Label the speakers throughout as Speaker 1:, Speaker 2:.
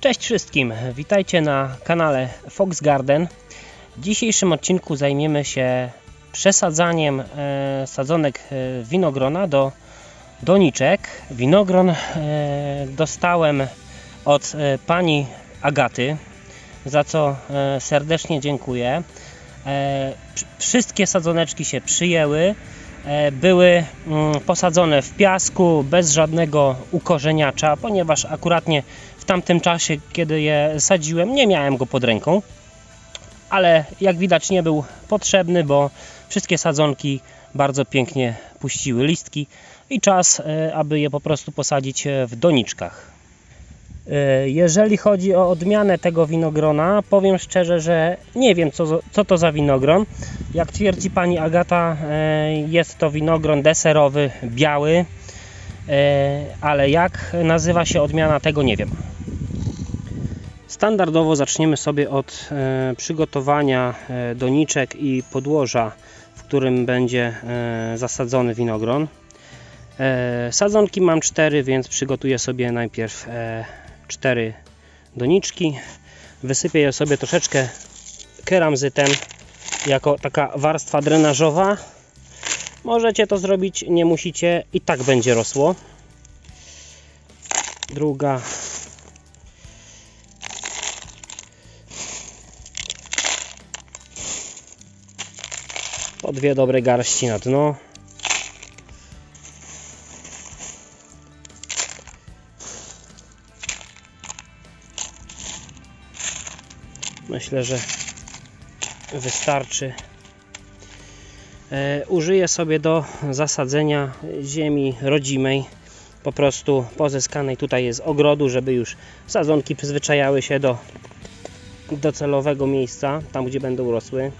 Speaker 1: Cześć wszystkim, witajcie na kanale Fox Garden. W dzisiejszym odcinku zajmiemy się przesadzaniem e, sadzonek e, winogrona do doniczek. Winogron e, dostałem od pani Agaty, za co serdecznie dziękuję. Wsz- wszystkie sadzoneczki się przyjęły. E, były mm, posadzone w piasku bez żadnego ukorzeniacza, ponieważ akuratnie w tamtym czasie, kiedy je sadziłem, nie miałem go pod ręką. Ale jak widać, nie był potrzebny, bo wszystkie sadzonki bardzo pięknie puściły listki i czas, e, aby je po prostu posadzić e, w doniczkach. E, Jeżeli chodzi o odmianę tego winogrona, powiem szczerze, że nie wiem co, co to za winogron. Jak twierdzi pani Agata, e, jest to winogron deserowy, biały, e, ale jak nazywa się odmiana, tego nie wiem. Standardowo zaczniemy sobie od przygotowania doniczek i podłoża, w którym będzie zasadzony winogron. Sadzonki mam cztery, więc przygotuję sobie najpierw cztery doniczki. Wysypię je sobie troszeczkę keramzytem jako taka warstwa drenażowa. Możecie to zrobić, nie musicie, i tak będzie rosło. Druga. Po dwie dobre garści na dno. Myślę, że wystarczy. E, użyję sobie do zasadzenia ziemi rodzimej, po prostu pozyskanej tutaj z ogrodu, żeby już sadzonki przyzwyczajały się do docelowego miejsca, tam gdzie będą rosły.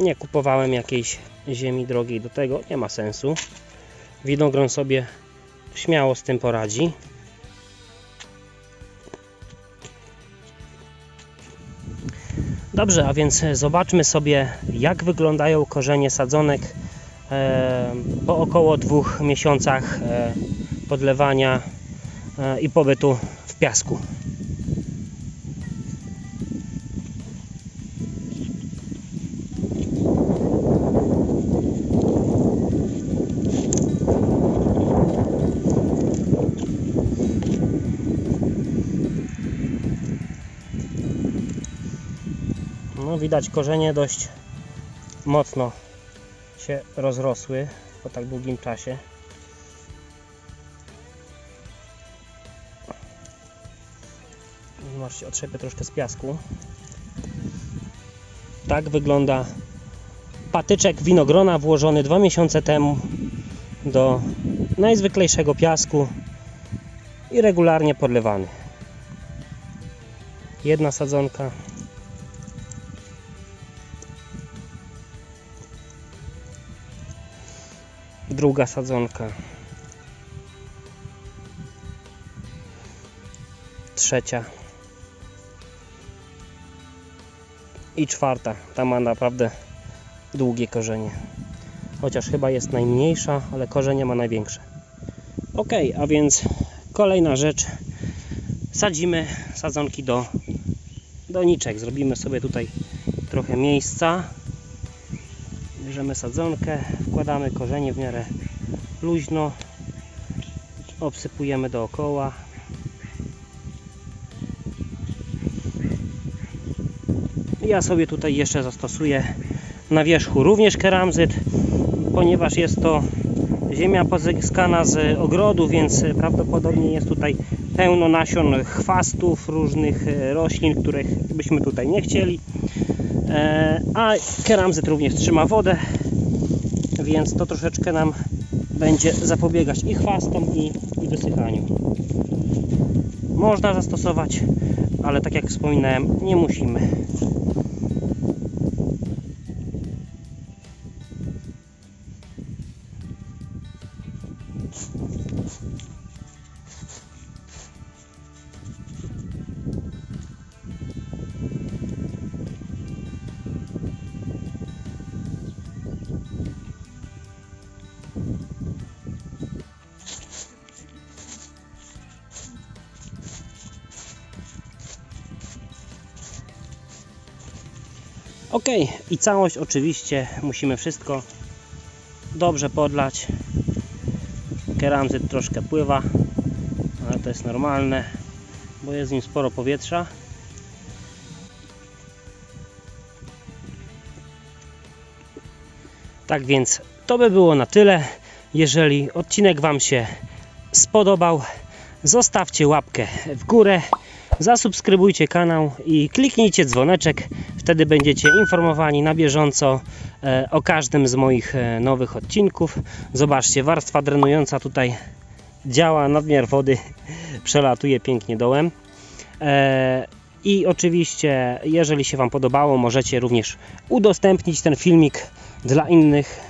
Speaker 1: Nie kupowałem jakiejś ziemi drogiej do tego, nie ma sensu. Winogron sobie śmiało z tym poradzi. Dobrze, a więc zobaczmy sobie, jak wyglądają korzenie sadzonek e, po około dwóch miesiącach e, podlewania e, i pobytu w piasku. No widać korzenie dość mocno się rozrosły po tak długim czasie. Zobaczcie, otrzepię troszkę z piasku. Tak wygląda patyczek winogrona włożony dwa miesiące temu do najzwyklejszego piasku i regularnie podlewany. Jedna sadzonka druga sadzonka, trzecia i czwarta. Ta ma naprawdę długie korzenie. Chociaż chyba jest najmniejsza, ale korzenie ma największe. Ok, a więc kolejna rzecz. Sadzimy sadzonki do doniczek. Zrobimy sobie tutaj trochę miejsca. Bierzemy sadzonkę, wkładamy korzenie w miarę luźno, obsypujemy dookoła. Ja sobie tutaj jeszcze zastosuję na wierzchu również keramzyt, ponieważ jest to ziemia pozyskana z ogrodu, więc prawdopodobnie jest tutaj pełno nasion chwastów, różnych e, roślin, których byśmy tutaj nie chcieli. E, A keramzyt również trzyma wodę, więc to troszeczkę nam będzie zapobiegać i chwastom, i, i wysychaniu. Można zastosować, ale tak jak wspominałem, nie musimy. Ok, i całość oczywiście musimy wszystko dobrze podlać. Keramzyt troszkę pływa, ale to jest normalne, bo jest w nim sporo powietrza. Tak więc to by było na tyle. Jeżeli odcinek Wam się spodobał, zostawcie łapkę w górę, zasubskrybujcie kanał i kliknijcie dzwoneczek. Wtedy będziecie informowani na bieżąco e, o każdym z moich e, nowych odcinków. Zobaczcie, warstwa drenująca tutaj działa, nadmiar wody przelatuje pięknie dołem. E, I oczywiście, jeżeli się Wam podobało, możecie również udostępnić ten filmik dla innych,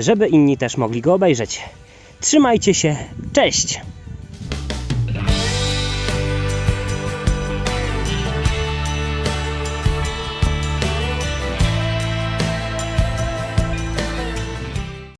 Speaker 1: żeby inni też mogli go obejrzeć. Trzymajcie się, cześć!